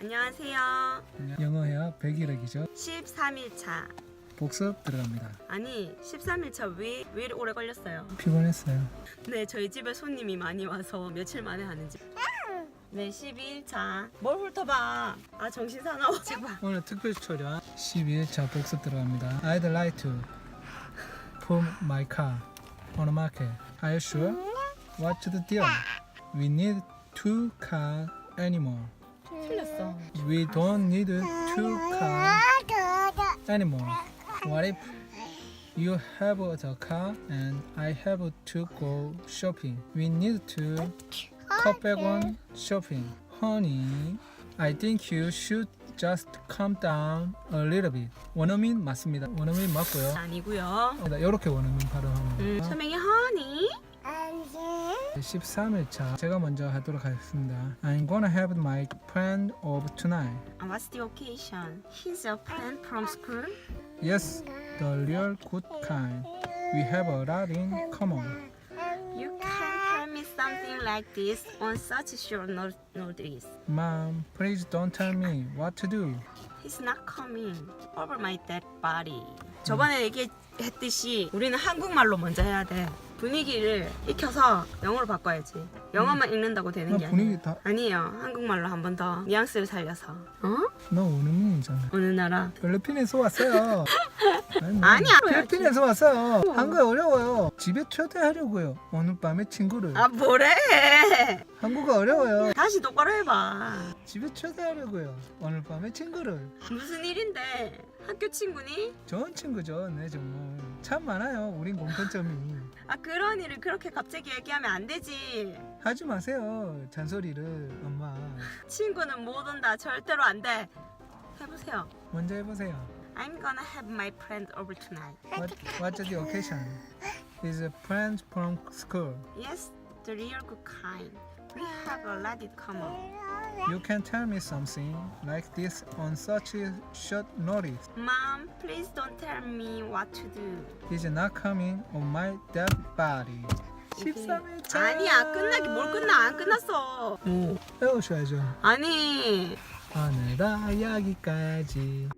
안녕하세요. 영어회화 100일이죠. 13일차. 복습 들어갑니다. 아니 13일차 왜, 왜 오래 걸렸어요? 피곤했어요. 네 저희 집에 손님이 많이 와서 며칠 만에 하는지. 네 12일차. 뭘 훑어봐. 아 정신 사나워. 제발. 오늘 특별 촬영 12일차 복습 들어갑니다. I'd like to put my car on the market. Are you sure? What's the deal? We need two car anymore. 틀렸어. We don't need two car anymore. What if you have a car and I have to go shopping? We need to cut back on shopping. Honey, I think you should just calm down a little bit. 원어민 맞습니다. 원어민 맞고요. 아니고요. 이렇게 원어민 발음합니다. 음, 설명이 허 니. 13일차 제가 먼저 하도록 하겠습니다. I'm gonna have my plan of tonight. Uh, What's the occasion? He's a friend from school. Yes, the real good kind. We have a lot in common. You can tell me something like this on such short no- notice. Mom, please don't tell me what to do. He's not coming over my dead body. 저번에 얘기했듯이 우리는 한국말로 먼저 해야 돼. 분위기를 익혀서 영어로 바꿔야지. 영어만 읽는다고 되는 게 나. 분위기 다. 아니에요. 한국말로 한 번 더 뉘앙스를 살려서. 어? 너 원어민이잖아. 어느 나라? 필리핀에서 왔어요. 아니, 아니야. 필리핀에서 왔어요. 한국어 어려워요. 집에 초대하려고요. 오늘 밤에 친구를. 아 뭐래? 한국어 어려워요. 다시 똑바로 해봐. 집에 초대하려고요. 오늘 밤에 친구를. 무슨 일인데? 학교 친구니? 좋은 친구죠. 네 정말. 참 많아요. 우린 공통점이. 아 그런 일을 그렇게 갑자기 얘기하면 안 되지. 하지 마세요. 잔소리를 엄마. 친구는 못 온다. 절대로 안 돼. 해보세요. 먼저 해보세요. I'm gonna have my friend over tonight. What, what's the occasion? Is a friend from school. Yes, the real good kind. We have a lot in common. You can tell me something like this on such a short notice. Mom, please don't tell me what to do. He's not coming on my dead body. 13일차. 아니야, 끝나기 뭘 끝나? 안 끝났어. 오. 배우셔야죠. 아니, 오늘다 여기까지.